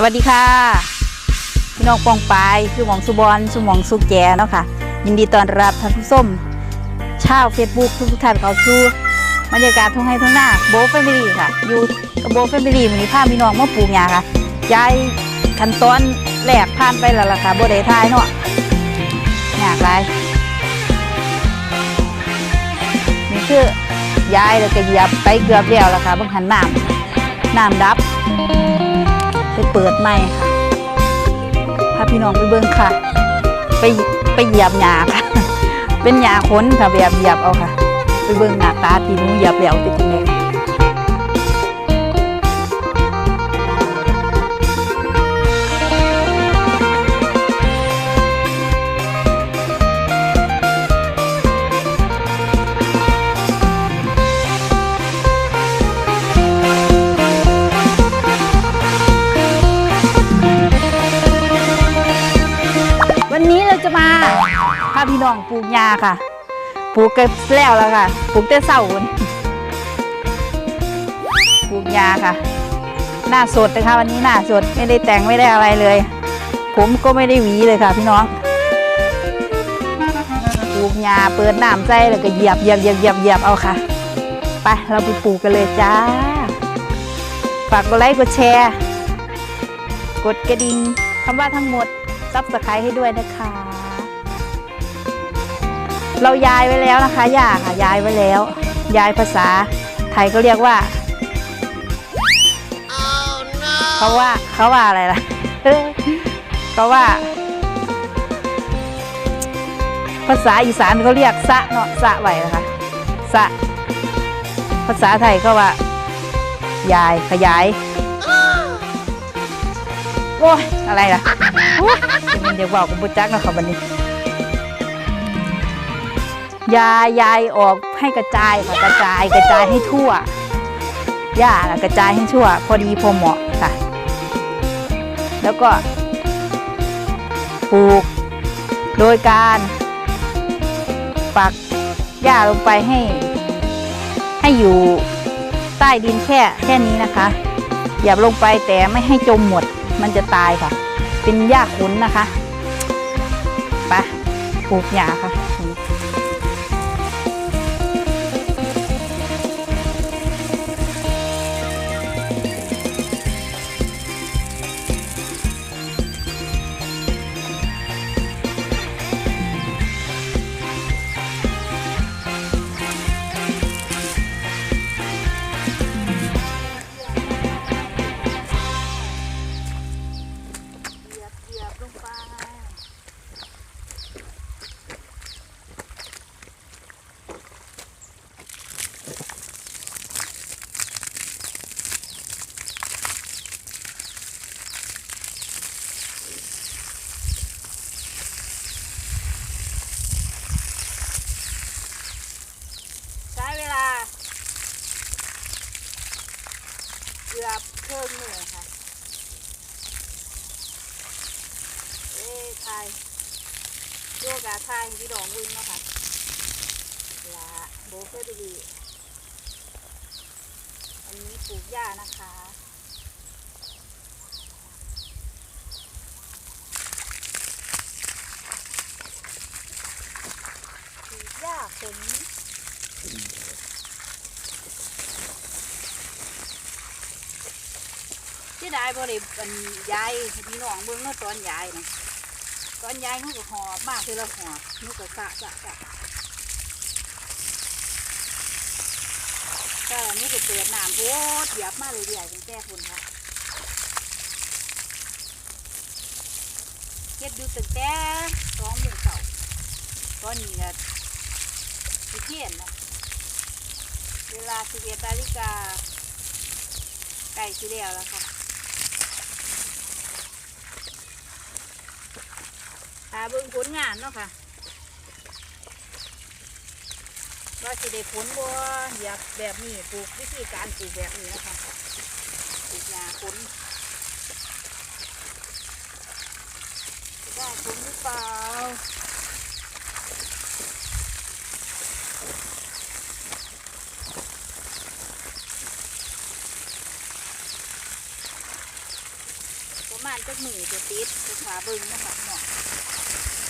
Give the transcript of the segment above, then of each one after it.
สวัสดีค่ะ พี่น้องปองปายคือหมองสุบอลสุหมองสุแกเนาะค่ะ ยินดีต้อนรับท่านผู้ชมชาวเฟซบุ๊กทุกท่านเข้าสู่บรรยากาศทุ่งไร่ทุ่งหน้าโบแฟมิลี่ค่ะ อยู่กับโบแฟมิลี่วันนี้พาพี่น้องมาปลูกหญ้าค่ะย้ายขั้นตอนแรกผ่านไปแล้วล่ะค่ะโบได้ทายเนาะหญ้าไรนี่คือย้ายแล้วก็เหยียบไปเกือบแล้วล่ะค่ะเบางหันน้ำน้ำดับ เปิดใหม่ค่ะพาพี่น้องไปเบิ่งค่ะ ไปไปเหยียบหยาค่ะ เป็นหญ้าขนค่ะแบบเหยียบเอาค่ะ ไปเบิ่งหน้าตาที่หนูเหยียบแล้วเป็นยังไงาพี่น้องปลูกหญ้าค่ะ ปลูกกันแล้วแล้วค่ะ ปลูกแต่เสาร์นี่ปลูกหญ้าค่ะ หน้าสดนะคะวันนี้หน้าสดไม่ได้แต่งไม่ได้อะไรเลย ผมก็ไม่ได้หวีเลยค่ะ พี่น้อง ปลูกหญ้าเปิดน้ำใจแล้วก็เหยียบเหยียบเหยียบเหยียบเหยียบเอาค่ะ ไปเราไปปลูกกันเลยจ้า ฝากกดไลค์กดแชร์ กดกระดิ่งคำว่าทั้งหมดซับสไครต์ให้ด้วยนะคะ เราย้ายไว้แล้วนะคะย่าค่ะย้ายไว้แล้ว ย้ายภาษาไทยก็เรียกว่าเขาว่าเขาว่าอะไรล่ะเขาว่า ภาษาอีสานเขาเรียกสะเนาะสะไว้นะคะสะภาษาไทยก็ว่า ยายขยายโอ้ยอะไรล่ะเดี๋ยวบอกกับบุจักนะค่ะวันนี้ ยายยายออกให้กระจายค่ะกระจายกระจายให้ทั่วหญ้าน่ะกระจายให้ทั่ว พอดีพอเหมาะค่ะ แล้วก็ปลูกโดยการปักหญ้าลงไปให้ ให้อยู่ใต้ดินแค่แค่นี้นะคะอย่าลงไปแต่ไม่ให้จมหมดมันจะตายค่ะ เป็นหญ้าขุนนะคะไปปลูกหญ้าค่ะ โยกาทายพี่ดองวิ่งเนาะค่ะลาโบเฟอร์ดีอันนี้ปลูกหญ้านะคะปลูกหญ้าผลที่ได้บริบันยายให้พี่น้องเบิ่งเนาะตอนยายนะ ตอนยายเขาก็หอบมากคือเราหอบนุก็สะสะสะแต่นี่ก็เปิดน้ำโพดเหยียบมาเลยเดียวตั้งแต่คนค่ะเฮ็ดดูตั้งแต่สองโมงเช้าตอนนี้ก็สิเที่ยงนะเวลาสิบเอ็ดนาฬิกาใกล้สิแล้วแล้วค่ะ ตาเบิ้งผลงานเนาะค่ะว่าสิได้ผลบ่เหยียบแบบนี้ปลูกวิธีการปลูกแบบนี้นะคะปลูกหญ้าผลได้ผลหรือเปล่าก็ มาณ จักมือจะติดจะขาเบิ่งนะคะพี่น้อ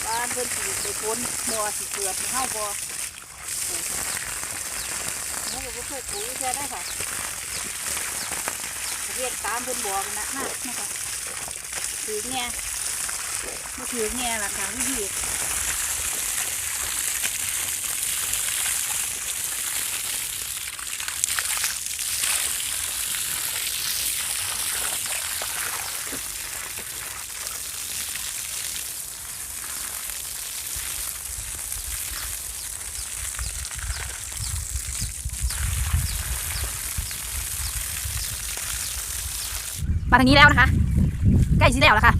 บ้านเพิ่นสิไปพ้นบ่สิเกิดให้เฮาบ่นี่ก็บ่เคยปุ๋ยแค่ได้ค่ะเรียกตามเพิ่นบอกนะนะนะคะถือแง่มาถือแง่ล่ะค่ะวิธี มาทางนี้แล้วนะคะ ใกล้สิแล้วแล้วค่ะ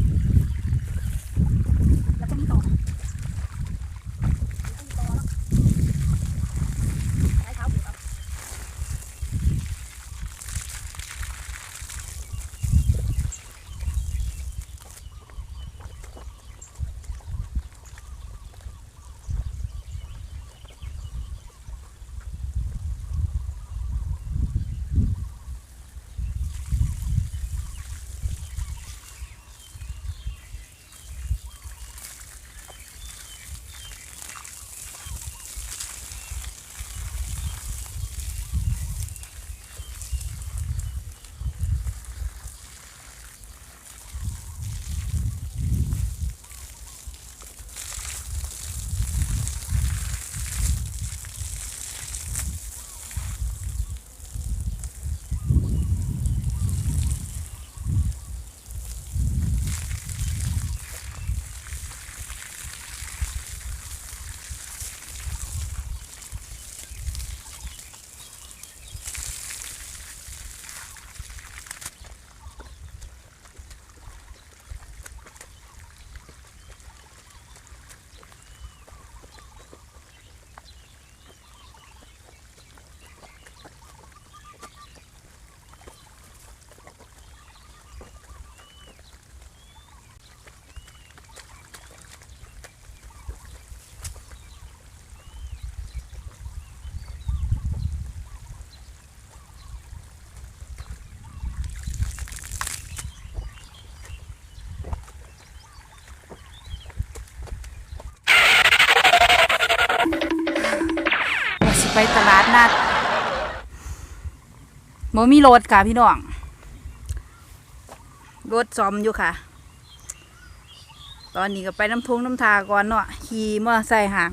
ไปตลาดนัดโมมีรถค่ะพี่น้อง รถซ่อมอยู่ค่ะ ตอนนี้ก็ไปน้ำทงน้ำทาก่อนเนาะขี่มอไซค์ห่าง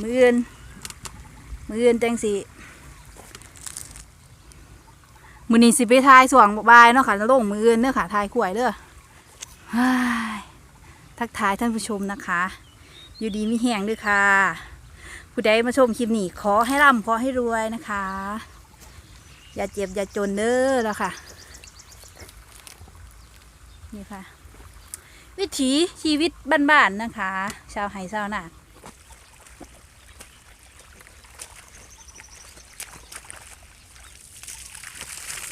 มืออื่นมืออื่นจังสิมือนี้สิไปทายสว่างบายเนาะค่ะแล้วลงมืออื่นเด้อค่ะทายขวยเด้อทักทายท่านผู้ชมนะคะ อยู่ดีมีแหงด้วยค่ะ ผู้ใดมาชมคลิปนี้ขอให้ร่ำขอให้รวยนะคะ อย่าเจ็บอย่าจนเด้อแล้วค่ะ นี่ค่ะ วิถีชีวิตบ้านๆนะคะ ชาวไห่ชาวนา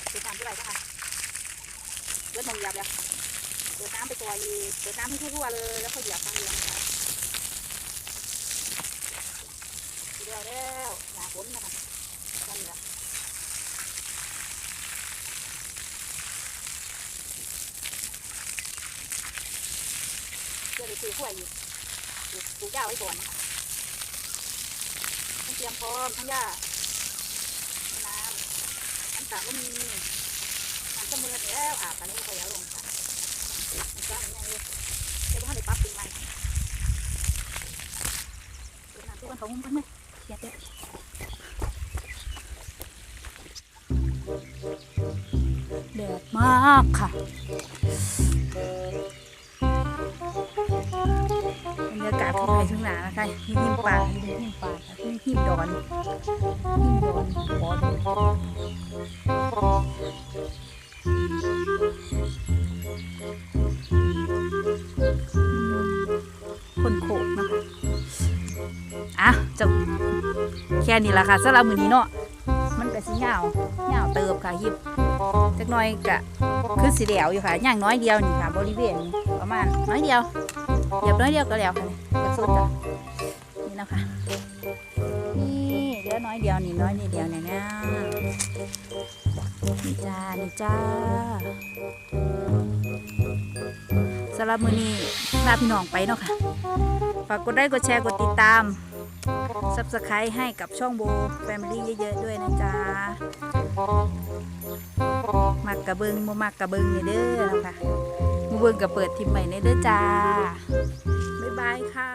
เปิดน้ำที่ไรก็ค่ะเลือดนมหยาบเลยเปิดน้ำไปก่อนอีกเปิดน้ำให้ทั่วเลย แล้วก็เหยียบน้ำเลี้ยงค่ะ เดี๋ยวแล้วหนาฝนนะคะกันละ เดี๋ยวไปซื้อขั้วอยู่ปลูกหญ้าไว้ก่อนนะคะเตรียมพร้อมทั้งหญ้าน้ำน้ำสระก็มีน้ำก็มือแล้วอาบกันนี้ก็แล้วลงค่ะน้ำสระอย่างนี้เดี๋ยวให้ไปปรับปรุงใหม่น้ำทุกคนเขาหุ้มกันไหมเสียเด้อแดดมากค่ะ บรรยากาศทุ่งไร่ทุ่งนานะคะหิมป่าหิมปาค่ะหิมดอนหิมดอนบอนคนโขกนะคะอะจบแค่นี้ละค่ะสำหรับมือนี้เนาะมันก็สิเหงาเหงาเติบค่ะหิบจักน้อยกะคือสีเหลวอยู่ค่ะอย่างน้อยเดียวนี่ค่ะ บริเวณประมาณน้อยเดียว เหยียบน้อยเดียวก็แล้วค่ะนี่ก็สุดจ้ะนี่นะคะนี่เหลือน้อยเดียวนี่น้อยนิดเดียวเนี่ยนะนี่จ้านี่จ้าสำหรับมือนี้ลาพี่น้องไปเนาะค่ะฝากกดไลค์กดแชร์กดติดตาม subscribe ให้กับช่องโบ Family เยอะๆด้วยนะจ๊ะมักกระเบิงบ่มักกระเบิงนี่เด้อเนาะค่ะ เบิงกับเปิดทิมใหม่ในเด้อจ้า บ๊ายบายค่ะ